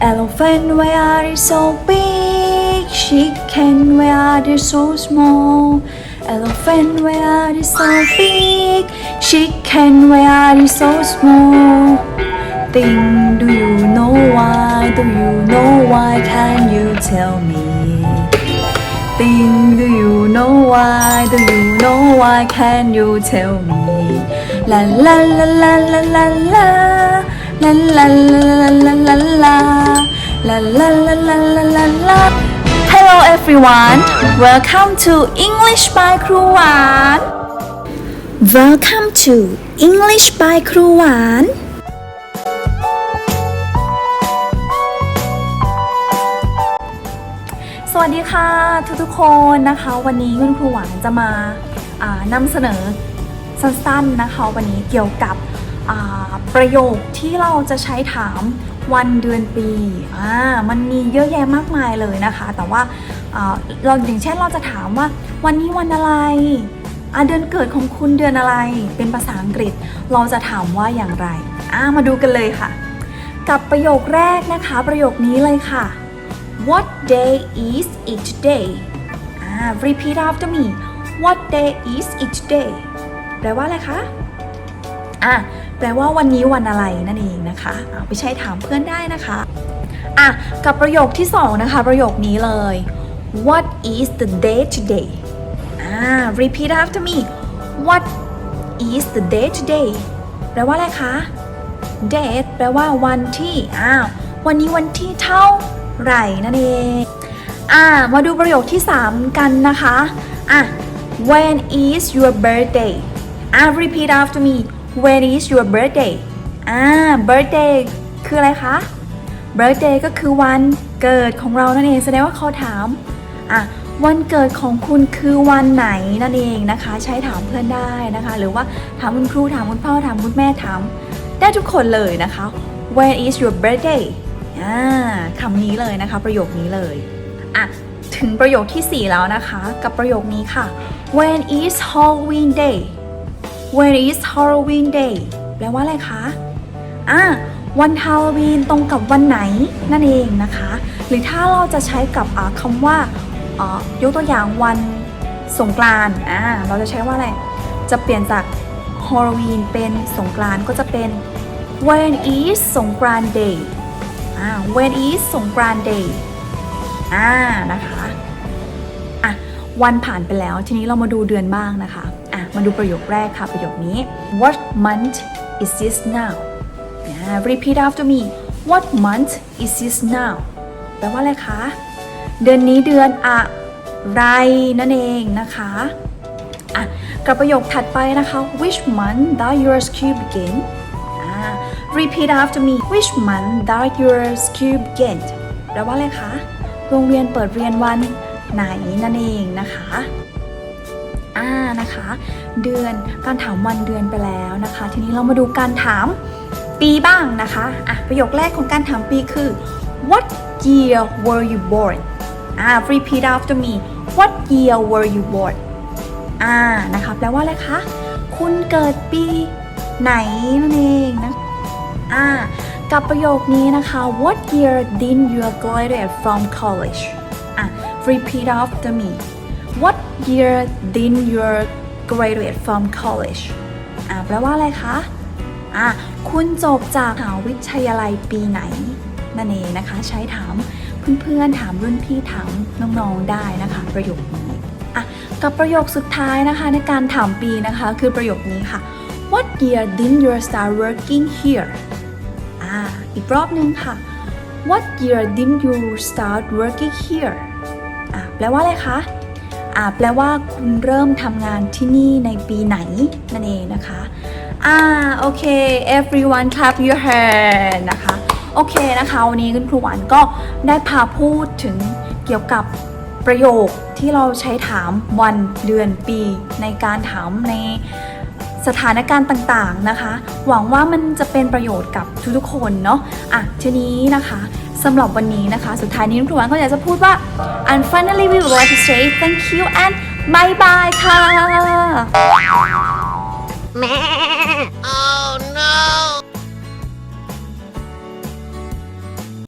Elephant, why are they so big? Chicken, why are they so small? Elephant, why are they so big? Chicken, why are they so small? Thing, do you know why? Do you know why? Can you tell me? Thing, do you know why? Do you know why? Can you tell me? La la la la la la la la la la la la la la la la la la la Hello everyone Welcome to English by ครูหวาน Welcome to English by ครูหวานสวัสดีค่ะทุกๆคนนะคะ วันนี้คุณครูหวานจะมานำเสนอสั้นๆนะคะ วันนี้เกี่ยวกับประโยคที่เราจะใช้ถาม วันเดือนปีอ่ามันมีเยอะแยะมากมายเลยนะคะ แต่ว่าอ่าเราอย่างเช่นเราจะถามว่าวันนี้วันอะไรอ่าเดือนเกิดของคุณเดือนอะไรเป็นภาษาอังกฤษ เราจะถามว่าอย่างไรอ่ามาดูกันเลยค่ะ กับประโยคแรกนะคะ ประโยคนี้เลยค่ะ What day is it today อ่า repeat after me What day is it today แปลว่าอะไรคะ อะแปลว่าวันนี้วันอะไรนั่นเองนะคะเอาไปใช้ถามเพื่อนได้นะคะอะกับประโยคที่สองนะคะประโยคนี้เลย What is the day today อ่า repeat after me What is the day today แปลว่าอะไรคะ date แปลว่าวันที่อ้าววันนี้วันที่เท่าไหร่นั่นเองอ่ามาดูประโยคที่ 3 กันนะคะอะ when is your birthday อ่า repeat after me when is your birthday อ่า birthday คืออะไรคะ birthday ก็คือวันเกิดของเรานั่นเองแสดงว่าเขาถามอะวันเกิดของคุณคือวันไหนนั่นเองนะคะ ใช้ถามเพื่อนได้นะคะ หรือว่าถามคุณครูถามคุณพ่อถามคุณแม่ถามได้ทุกคนเลยนะคะ When is your birthday อ่าคำนี้เลยนะคะ ประโยคนี้เลยอะถึงประโยคที่ 4 แล้วนะคะ กับประโยคนี้ค่ะ When is Halloween day When is Halloween day แปลว่าอะไรคะ อะวันฮาโลวีนตรงกับวันไหนนั่นเองนะคะ หรือถ้าเราจะใช้กับอ่าคำว่าอ่ายกตัวอย่างวันสงกรานต์อ่าเราจะใช้ว่าอะไร จะเปลี่ยนจากฮาโลวีนเป็นสงกรานต์ก็จะเป็น When is สงกรานต์ day อ่า When is สงกรานต์ day อ่านะคะอะวันผ่านไปแล้วทีนี้เรามาดูเดือนบ้างนะคะ มาดูประโยคแรกค่ะ ประโยคนี้ What month is this now repeat after me What month is this now แปลว่าอะไรคะ เดือนนี้เดือนอะไรนั่นเองนะคะอะกับประโยคถัดไปนะคะ Which month does your school begin repeat after me Which month does your school begin แปลว่าอะไรคะ โรงเรียนเปิดเรียนวันไหนนั่นเองนะคะ อ่านะคะ เดือนการถามวันเดือนไปแล้วนะคะ ทีนี้เรามาดูการถามปีบ้างนะคะอะประโยคแรกของการถามปีคือ What year were you born อ่า repeat after me What year were you born อ่านะคะแปลว่าอะไรคะ คุณเกิดปีไหนนั่นเองนะอ่ากับประโยคนี้นะคะ What year did you graduate from college อะ repeat after me What year did you graduate from college อ่าแปลว่าอะไรคะอะคุณจบจากมหาวิทยาลัยปีไหน นั่นเองนะคะ ใช้ถามเพื่อนๆ ถามรุ่นพี่ถามน้องๆ ได้นะคะ ประโยคนี้อะกับประโยคสุดท้ายนะคะในการถามปีนะคะ คือประโยคนี้ค่ะ What year did you start working here อ่าอีกรอบนึงค่ะ What year did you start working here อ่าแปลว่าอะไรคะ แปลว่าคุณเริ่มทำงานที่นี่ในปีไหนนั่นเองนะคะอ่าโอเค everyone clap your hand นะคะโอเคนะคะวันนี้คุณครูหวานก็ได้พาพูดถึงเกี่ยวกับประโยคที่เราใช้ถามวันเดือนปี ในการถามในสถานการณ์ต่างๆนะคะ หวังว่ามันจะเป็นประโยชน์กับทุกๆคนเนาะอะทีนี้นะคะ สำหรับวันนี้นะคะ สุดท้ายนี้ทุกวันก็อยากจะพูดว่า and finally we would like to say thank you and bye bye ค่ะ Oh no!